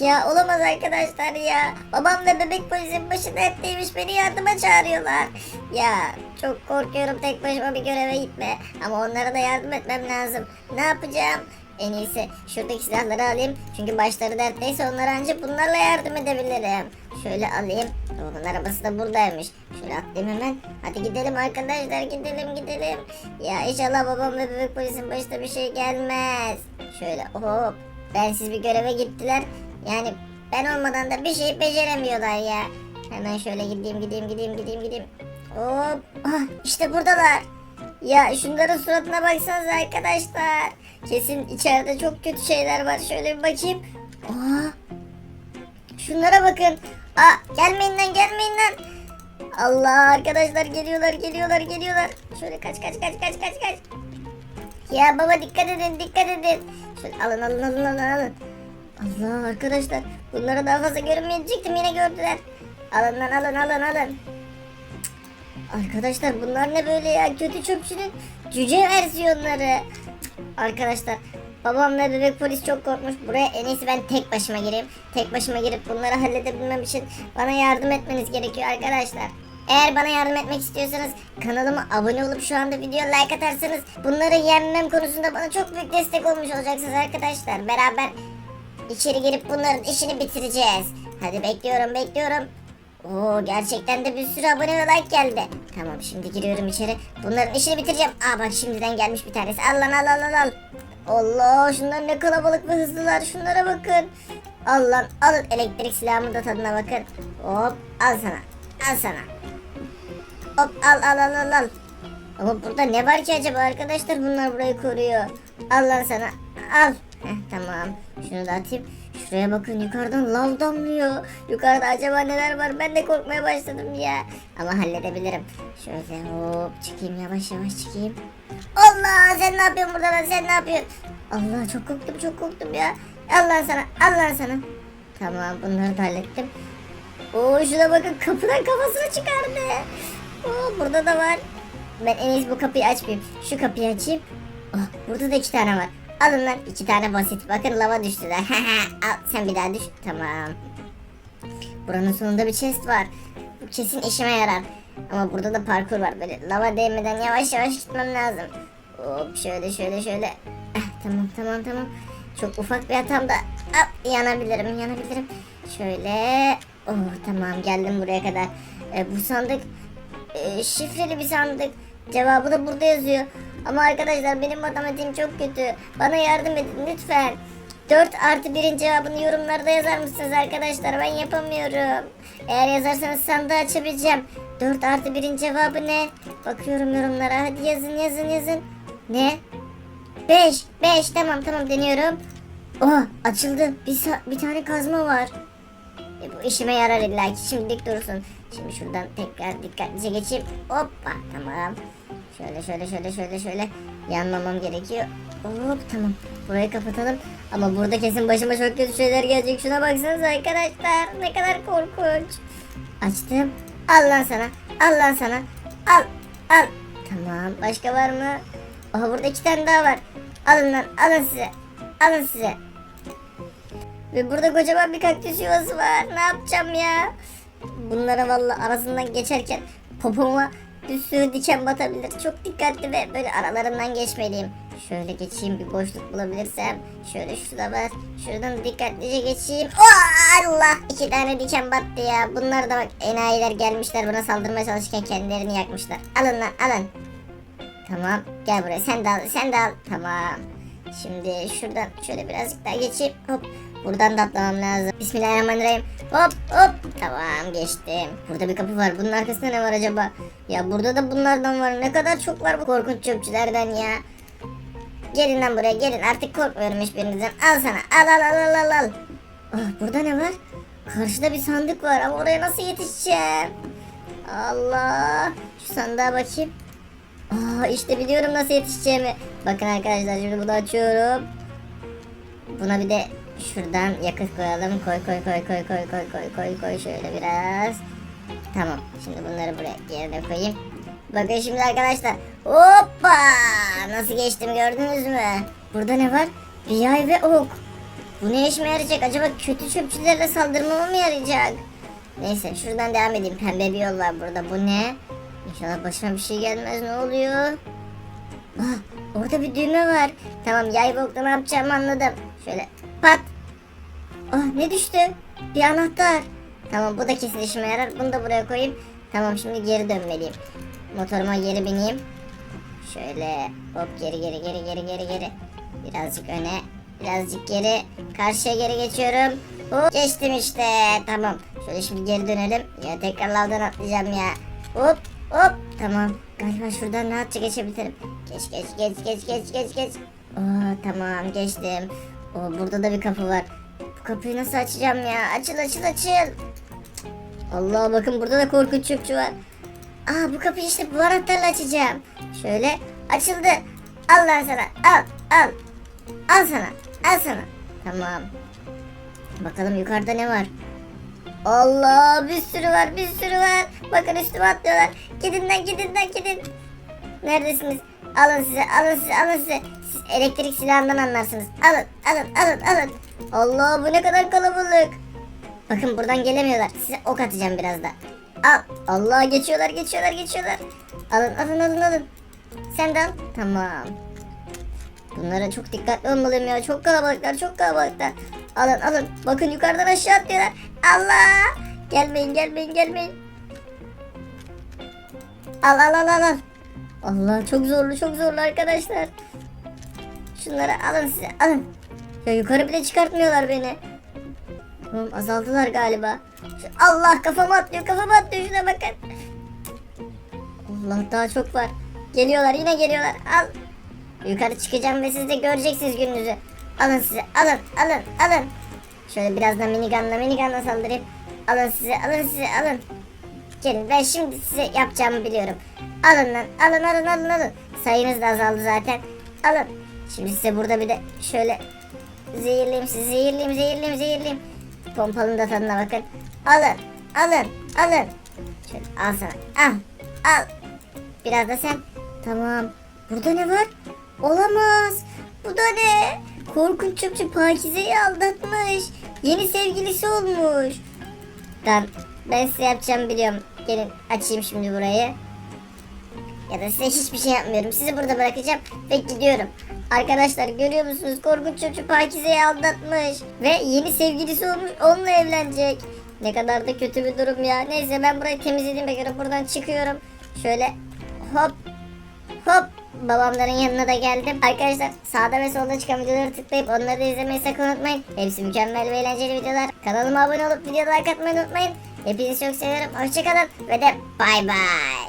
Ya olamaz arkadaşlar ya. Babam ve bebek polisin başı dertteymiş beni yardıma çağırıyorlar. Ya çok korkuyorum tek başıma bir göreve gitme. Ama onlara da yardım etmem lazım. Ne yapacağım? En iyisi şuradaki silahları alayım. Çünkü başları dertteyse onlara ancak bunlarla yardım edebilirim. Şöyle alayım. Babamın arabası da buradaymış. Şöyle atlayayım hemen. Hadi gidelim arkadaşlar gidelim gidelim. Ya inşallah babam ve bebek polisin başına bir şey gelmez. Şöyle hop. Bensiz bir göreve gittiler. Yani ben olmadan da bir şey beceremiyorlar ya. Hemen şöyle gideyim gideyim gideyim gideyim gideyim. Hop. Ah, işte buradalar. Ya şunların suratına baksanıza arkadaşlar. Kesin içeride çok kötü şeyler var. Şöyle bir bakayım. Aa, şunlara bakın. Aa, gelmeyin lan gelmeyin lan. Allah arkadaşlar geliyorlar geliyorlar geliyorlar. Şöyle kaç kaç kaç kaç kaç kaç. Ya baba dikkat edin dikkat edin. Şöyle alın alın alın alın alın. Allah arkadaşlar bunlara daha fazla görünmeyecektim yine gördüler. Alın lan alın alın alın. Arkadaşlar bunlar ne böyle ya kötü çöpçünün cüce versiyonları. Arkadaşlar babam ve bebek polis çok korkmuş. Buraya en iyisi ben tek başıma gireyim. Tek başıma girip bunları halledebilmem için bana yardım etmeniz gerekiyor arkadaşlar. Eğer bana yardım etmek istiyorsanız kanalıma abone olup şu anda video like atarsanız bunları yenmem konusunda bana çok büyük destek olmuş olacaksınız arkadaşlar. Beraber içeri girip bunların işini bitireceğiz. Hadi bekliyorum bekliyorum. Oo gerçekten de bir sürü abone ve like geldi. Tamam şimdi giriyorum içeri. Bunların işini bitireceğim. Aa bak şimdiden gelmiş bir tanesi. Al lan al al al al. Allah şunlar ne kalabalık ve hızlılar. Şunlara bakın. Al lan alın elektrik silahımın da tadına bakın. Hop al sana. Al sana. Hop al al al al al. Ama burada ne var ki acaba arkadaşlar bunlar burayı koruyor. Al lan sana. Al. Heh, tamam. Şunu da atayım. Şuraya bakın yukarıdan lav damlıyor. Yukarıda acaba neler var ben de korkmaya başladım ya. Ama halledebilirim. Şöyle hop çıkayım yavaş yavaş çıkayım. Allah sen ne yapıyorsun burada lan sen ne yapıyorsun? Allah çok korktum çok korktum ya. Al lan sana al lan sana. Tamam bunları da hallettim. Oo şuna bakın kapıdan kafasını çıkardı. Oo burada da var. Ben en iyisi bu kapıyı açmayayım. Şu kapıyı açayım. Oh, burada da iki tane var. Alın lan iki tane basit. Bakın lava düştüler. Al sen bir daha düş. Tamam. Buranın sonunda bir chest var. Bu kesin işime yarar. Ama burada da parkur var. Böyle lava değmeden yavaş yavaş gitmem lazım. Hop şöyle şöyle şöyle. Eh, tamam tamam tamam. Çok ufak bir hatamda ah, yanabilirim yanabilirim. Şöyle. Oh tamam geldim buraya kadar. E, bu sandık e, şifreli bir sandık. Cevabı da burada yazıyor. Ama arkadaşlar benim matematiğim çok kötü. Bana yardım edin lütfen. 4 artı 1'in cevabını yorumlarda yazar mısınız arkadaşlar? Ben yapamıyorum. Eğer yazarsanız sandığı açabileceğim. 4 artı 1'in cevabı ne? Bakıyorum yorumlara. Hadi yazın yazın yazın. Ne? 5. 5 tamam tamam deniyorum. Oh açıldı. Bir, bir tane kazma var. E, bu işime yarar illa ki şimdilik dursun. Şimdi şuradan tekrar dikkatlice geçeyim. Hoppa tamam. Şöyle şöyle şöyle şöyle şöyle yanmamam gerekiyor. Hop tamam. Burayı kapatalım. Ama burada kesin başıma çok kötü şeyler gelecek. Şuna baksanıza arkadaşlar. Ne kadar korkunç. Açtım. Al lan sana. Al lan sana. Al. Al. Tamam. Başka var mı? Aha burada iki tane daha var. Alın lan. Alın size. Alın size. Ve burada kocaman bir kaktüs yuvası var. Ne yapacağım ya? Bunlara valla arasından geçerken popoma sürü diken batabilir. Çok dikkatli ve böyle aralarından geçmeliyim. Şöyle geçeyim bir boşluk bulabilirsem. Şöyle şurada var. Şuradan da dikkatlice geçeyim. Oh, Allah! İki tane diken battı ya. Bunlar da bak enayiler gelmişler bana saldırmaya çalışırken kendilerini yakmışlar. Alın lan alın. Tamam gel buraya sen de al sen de al. Tamam. Şimdi şuradan şöyle birazcık daha geçeyim. Hop. Buradan da atlamam lazım. Bismillahirrahmanirrahim. Hop hop. Tamam geçtim. Burada bir kapı var. Bunun arkasında ne var acaba? Ya burada da bunlardan var. Ne kadar çok var bu korkunç çöpçülerden ya. Gelin lan buraya gelin. Artık korkmuyorum hiçbirinizden. Al sana. Al al al al al. Ah burada ne var? Karşıda bir sandık var ama oraya nasıl yetişeceğim? Allah. Şu sandığa bakayım. Aa işte biliyorum nasıl yetişeceğimi. Bakın arkadaşlar şimdi bunu açıyorum. Buna bir de şuradan yakıt koyalım. Koy koy koy koy koy koy koy koy koy şöyle biraz. Tamam. Şimdi bunları buraya yerine koyayım. Bakın şimdi arkadaşlar. Hoppa! Nasıl geçtim gördünüz mü? Burada ne var? Bir yay ve ok. Bu ne işime yarayacak? Acaba kötü çöpçülerle saldırmama mı yarayacak? Neyse şuradan devam edeyim. Pembe bir yol var burada. Bu ne? İnşallah başıma bir şey gelmez. Ne oluyor? Ah, orada bir düğme var. Tamam yay bokta ne yapacağımı anladım. Şöyle pat. Ah ne düştü? Bir anahtar. Tamam bu da kesin işime yarar. Bunu da buraya koyayım. Tamam şimdi geri dönmeliyim. Motoruma geri bineyim. Şöyle hop geri geri geri geri geri geri. Birazcık öne. Birazcık geri. Karşıya geri geçiyorum. Hop geçtim işte. Tamam. Şöyle şimdi geri dönelim. Ya tekrar lavdan atlayacağım ya. Hop hop. Tamam. Galiba şuradan rahatça geçebilirim. Geç geç geç geç geç geç geç. Oo, tamam geçtim. Oo, burada da bir kapı var. Kapıyı nasıl açacağım ya? Açıl açıl açıl. Allah bakın burada da korkunç çöpçü var. Aa bu kapıyı işte bu anahtarla açacağım. Şöyle açıldı. Al lan sana. Al al. Al sana. Al sana. Tamam. Bakalım yukarıda ne var? Allah bir sürü var bir sürü var. Bakın üstüme atlıyorlar. Gidin lan gidin lan gidin. Neredesiniz? Alın size alın size alın size. Siz elektrik silahından anlarsınız. Alın alın alın alın. Allah bu ne kadar kalabalık. Bakın buradan gelemiyorlar. Size ok atacağım biraz da. Al. Allah geçiyorlar geçiyorlar geçiyorlar. Alın alın alın alın. Sen de al. Tamam. Bunlara çok dikkatli olmalıyım ya. Çok kalabalıklar çok kalabalıklar. Alın alın. Bakın yukarıdan aşağı atlıyorlar. Allah. Gelmeyin gelmeyin gelmeyin. Al al al al al. Allah çok zorlu çok zorlu arkadaşlar. Şunları alın size alın. Ya yukarı bile çıkartmıyorlar beni. Oğlum azaldılar galiba. Allah kafama atlıyor kafama atlıyor şuna bakın. Allah daha çok var. Geliyorlar yine geliyorlar. Al. Yukarı çıkacağım ve siz de göreceksiniz gününüzü. Alın size alın alın alın. Şöyle birazdan minigunla minigunla saldırayım. Alın size alın size alın. Gelin ben şimdi size yapacağımı biliyorum. Alın lan alın alın alın alın. Sayınız da azaldı zaten. Alın. Şimdi size burada bir de şöyle zehirleyeyim sizi zehirleyeyim zehirleyeyim zehirleyeyim. Pompalın da tadına bakın. Alın alın alın. Şöyle al sana al al. Biraz da sen. Tamam. Burada ne var? Olamaz. Bu da ne? Korkunç çöpçü Pakize'yi aldatmış. Yeni sevgilisi olmuş. Tamam. Ben size yapacağımı biliyorum. Gelin açayım şimdi burayı. Ya da size hiçbir şey yapmıyorum. Sizi burada bırakacağım ve gidiyorum. Arkadaşlar görüyor musunuz? Korkunç çocuk Pakize'yi aldatmış. Ve yeni sevgilisi olmuş. Onunla evlenecek. Ne kadar da kötü bir durum ya. Neyse ben burayı temizlediğime göre buradan çıkıyorum. Şöyle hop hop babamların yanına da geldim. Arkadaşlar sağda ve solda çıkan videoları tıklayıp onları da izlemeyi sakın unutmayın. Hepsi mükemmel ve eğlenceli videolar. Kanalıma abone olup video like atmayı unutmayın. Hepinizi çok seviyorum. Hoşçakalın ve de bay bay.